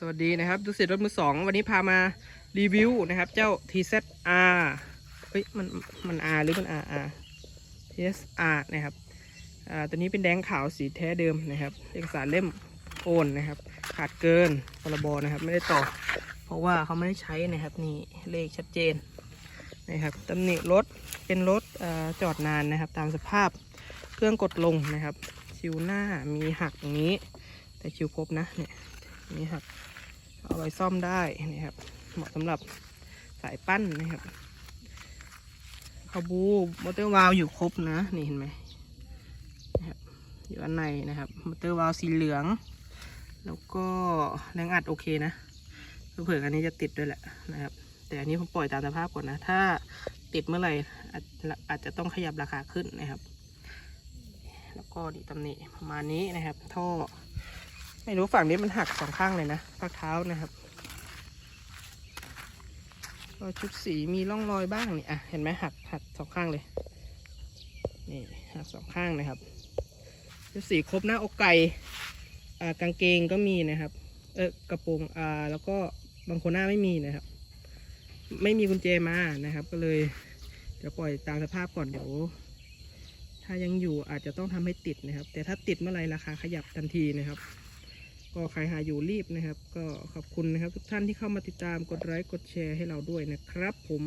สวัสดีนะครับดูสิรถมือสองวันนี้พามารีวิวนะครับ เจ้า TZR เฮ้ยมันมัน R หรือมัน RR TZR นะครับอ่าตัวนี้เป็นแดงขาวสีแท้เดิมนะครับ เอกสารเล่มโอนนะครับ ขาดเกินพรบนะครับ ไม่ได้ต่อ เพราะว่าเขาไม่ได้ใช้นะครับนี่เลขชัดเจนนะครับตำหนิรถเป็นรถอ่าจอดนานนะครับ ตามสภาพเครื่องกดลงนะครับชิวหน้ามีหักตรงนี้ แต่ชิวครบนะเนี่ย นี่หักเอาไว้ซ่อมได้นะครับ เหมาะสำหรับสายปั้นนะครับคาบูมอเตอร์วาล์วอยู่ครบนะ นี่เห็นไหมนะครับอยู่อันในนะครับมอเตอร์วาล์วสีเหลือง แล้วก็แรงอัดโอเคนะเผื่ออันนี้จะติดด้วยแหละนะครับ แต่อันนี้ผมปล่อยตามสภาพก่อนนะ ถ้าติดเมื่อไหร่อาจอาจจะต้องขยับราคาขึ้นนะครับ แล้วก็ดีตำหนิประมาณนี้นะครับ ท่อ ไม่รู้ฝั่งนี้มันหักสองข้างเลยนะพักเท้านะครับชุดสีมีร่องรอยบ้างนี่อะเห็นไหมหักหักสองข้างเลยนี่หักสองข้างนะครับ ชุดสีครบหน้าอกไก่อ่ากางเกงก็มีนะครับ เออกระโปรงอ่าแล้วก็บางคนหน้าไม่มีนะครับ ไม่มีกุญแจมานะครับ ก็เลยเดี๋ยวปล่อยตามสภาพก่อนเดี๋ยวถ้ายังอยู่อาจจะต้องทำให้ติดนะครับ แต่ถ้าติดเมื่อไหรราคาขยับทันทีนะครับ ก็ใครหาอยู่รีบนะครับ ก็ขอบคุณนะครับ ทุกท่านที่เข้ามาติดตามกดไลค์กดแชร์ให้เราด้วยนะครับ ผม